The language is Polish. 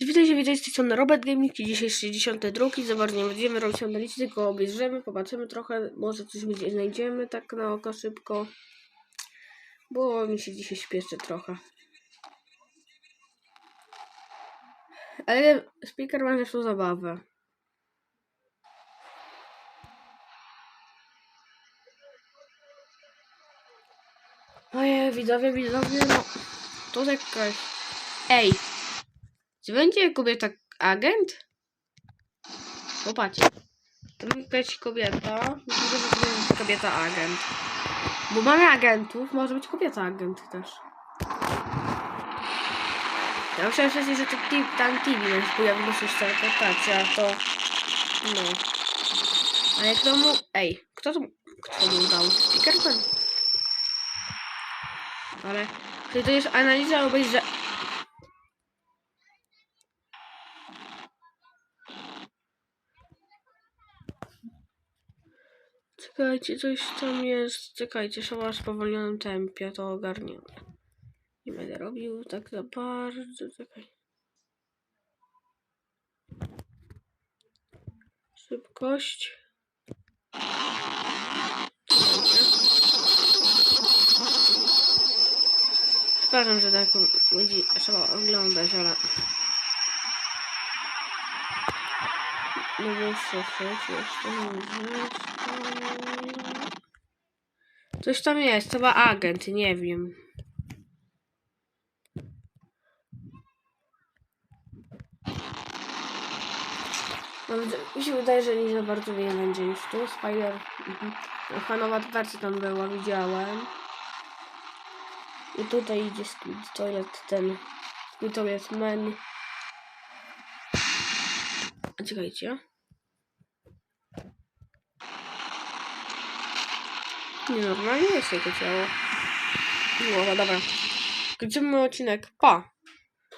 Witajcie, witajcie, z tej strony Robert Gaming dzisiaj 62. Zobacz, nie będziemy robić analizy, tylko obejrzymy, popatrzymy trochę, może coś będzie znajdziemy tak na oko szybko. Bo mi się dzisiaj śpieszy trochę. Ale speaker ma zresztą zabawę. Ojej, widzowie, widzowie, no. To jakaś... Ej! Czy będzie kobieta agent? Popatrzcie. To ma być kobieta. Myślę, że to będzie kobieta agent. Bo mamy agentów, może być kobieta agent też. Ja myślałem wcześniej, że to tam TV nas pojawił się teleportacja, a to... No. Ale kto mu... Ej, kto to... Kto mu dał? Speakerman? Ale... Czyli to jest analiza obejrze... Czekajcie, coś tam jest. Czekajcie, trzeba w spowolnionym tempie to ogarniemy. Nie będę robił tak za bardzo. Czekaj. Szybkość. Przepraszam, że tak będzie trzeba oglądać, ale... No muszę coś jeszcze użyć. Coś tam jest, chyba agent, nie wiem. Mi się wydaje, że nie za bardzo nie będzie już tu. Spider. Mhm. Chyba nowa wersja tam była, widziałem. I tutaj idzie Squid Toilet ten. Squid Toilet Man. A Czekajcie. Nie, normalnie jest jego ciało. No, dobra. Kończymy odcinek. Pa!